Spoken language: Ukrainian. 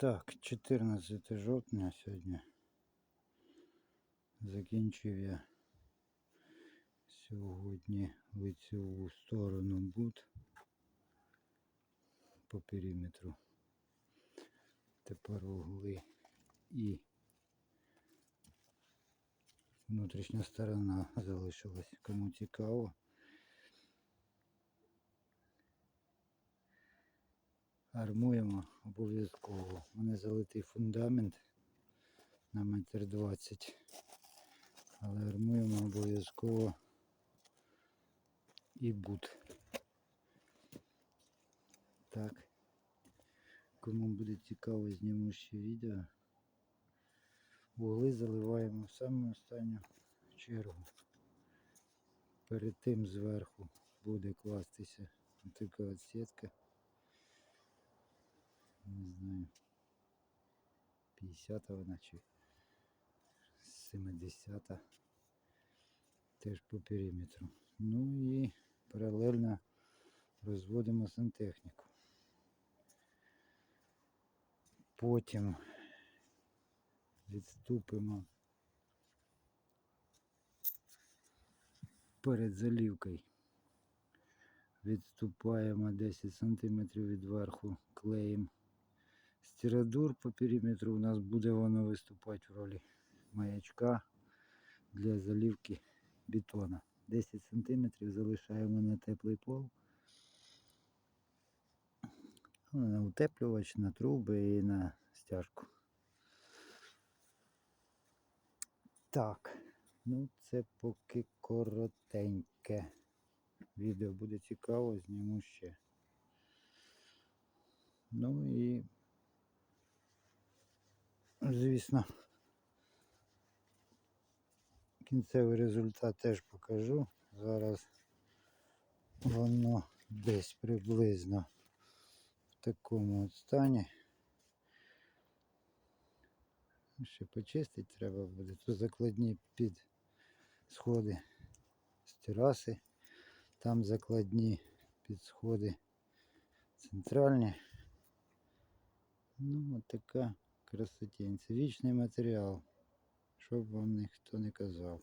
Так, 14 жовтня сьогодні. Закінчив я сьогодні лицеву сторону бут по периметру. Тепер угли і внутрішня сторона залишилась. Кому цікаво. Армуємо обов'язково. У мене залитий фундамент на метр двадцять. Але армуємо обов'язково і бут. Так. Кому буде цікаво, зніму ще відео. Вугли заливаємо в саму останню чергу. Перед тим зверху буде кластися така от сітка. Знаю. 50 вона чи 70 теж по периметру. Ну і паралельно розводимо сантехніку. Потім відступимо перед залівкою. Відступаємо 10 см від верху клеєм. Стирадур по периметру у нас буде воно виступати в ролі маячка для заливки бетона. 10 см залишаємо на теплий пол. Ну, На утеплювач, на труби і на стяжку. Так, ну це поки коротеньке. Відео буде цікаво, зніму ще. Ну і звісно, кінцевий результат теж покажу. Зараз воно десь приблизно в такому от стані. Ще почистити треба буде. Тут закладні під сходи з тераси. Там закладні під сходи центральні. Ну, от така красотень. Це вічний матеріал, щоб вам ніхто не казав.